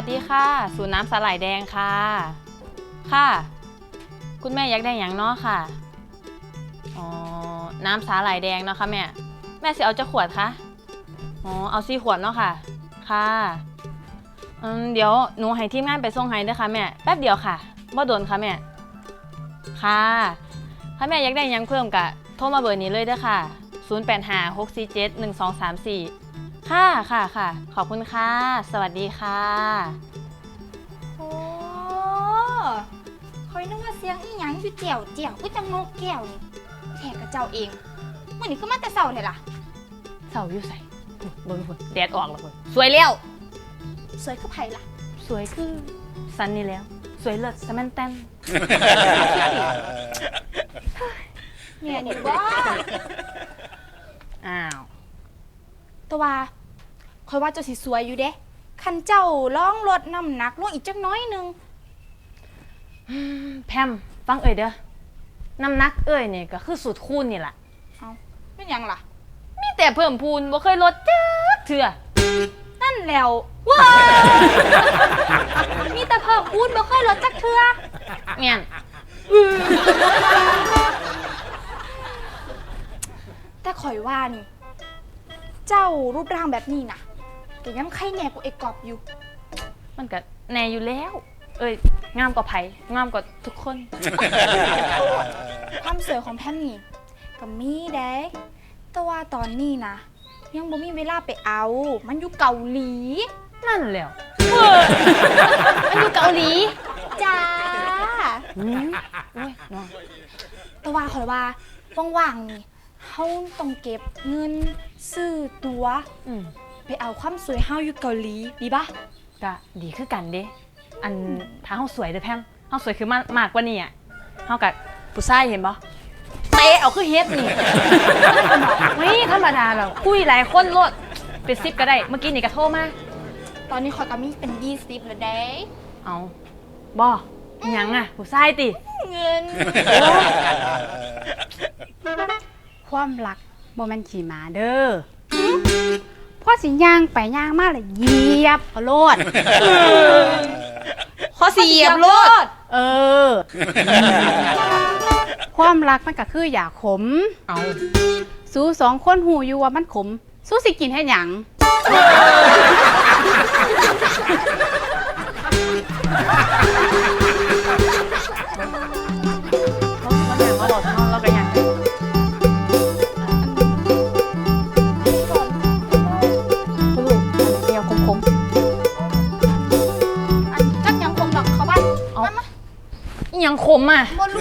สดีค่ะ สูตรน้ำสาหร่ายแดงค่ะ ค่ะ คุณแม่อยากได้อย่างเนาะค่ะ อ๋อ น้ำสาหร่ายแดงเนาะค่ะแม่ แม่สิเอาจะขวดคะ อ๋อ เอาสี่ขวดเนาะค่ะ ค่ะอืมเดี๋ยวหนูให้ทีมงานไปส่งให้ด้อค่ะแม่ แป๊บเดียวค่ะบ่โดนค่ะแม่ ค่ะ ถ้าแม่อยากได้หยังเพิ่มกะโทรมาเบอร์นี้เลยเด้อค่ะ 0856471234 ค่ะค่ะค่ะ ขอบคุณค่ะ สวัสดีค่ะ โอ้คอยนึกว่าเสียงอีหยังอยู่เจียวเจียวอุ้ยจังนกแก้วนี่แขกกับเจ้าเองมื่อนี้คือมาแต่เสาเลยล่ะ เสาอยู่ใส่บนฝุ่นแดดออกแล้วฝุ่นสวยแล้วสวยคือไผ่ล่ะ สวยคือซันนี่แล้ว สวยเลิศสแมนแตนเนี่ยนี่ว่าอ้าว ตัวว่าค อยว่าเจ้าสิสวยอยู่เด้คันเจ้าล่องลดน้ำหนักลงอีกจักหน้อยหนึงแพมฟังเอ่ยเด้อน้ำหนักเอ่ยเนี่ยก็คือสูตรคูณนี่แหละเป็นหยังล่ะ มีแต่เพิ่มพูนบ่เคยลดจักเถื่อนั่นแล้วว้ามีแต่เพิ่มพูดบ่ค่อยลดจักเทื่อเมียนแต่ข่อยว่านี่ เจ้ารูปร่างแบบนี้น่ะ ก็ยังไข่แหน่กว่าไอ้กอบอยู่ มันก็แน่อยู่แล้ว เอ้ยงามกว่าไผงามกว่าทุกคน ความสวยของแพมนี่ก็มีเด้แต่ว่าตอนนี้นะ ยังบ่มีเวลาไปเอา มันอยู่เกาหลี นั่นแหล้วมันอยู่เกาหลีจ้า อืมโอ้ยน้องแต่ว่าขอยว่าว่างๆนี่เฮาต้องเก็บเงินซื้อตัวอืม ไปเอาความสวยเฮาอยู่เกาหลีดีปะก็ดีคือกันเด้ อันถ้าเฮาสวยเด้อแพมเฮาสวยคือมากมากกว่านี้อะเฮากับผู้ชายเห็นบ่เตะเอาคือเฮ็ดนี่ ไม่ธรรมดาหรอกคุยหลายคนโลดเป็นซิปก็ได้ เมื่อกี้นี่ก็โทรมาตอนนี้ขอยก็มีเป็น20แล้วเด้เอาบ่อิหยังอะผู้ชายติ เงิน ความรักบ่แม่นขี่หมาเด้อพ อสิย่างไปย่างมาเลยเหยียบเอาโลดขอเสียบโลด เออ ความรักมันก็คืออยาขม เอาสู้สองคนหูอยู่ว่ามันขม สู้สิกินให้หยัง ยังขมอะ บ่รู้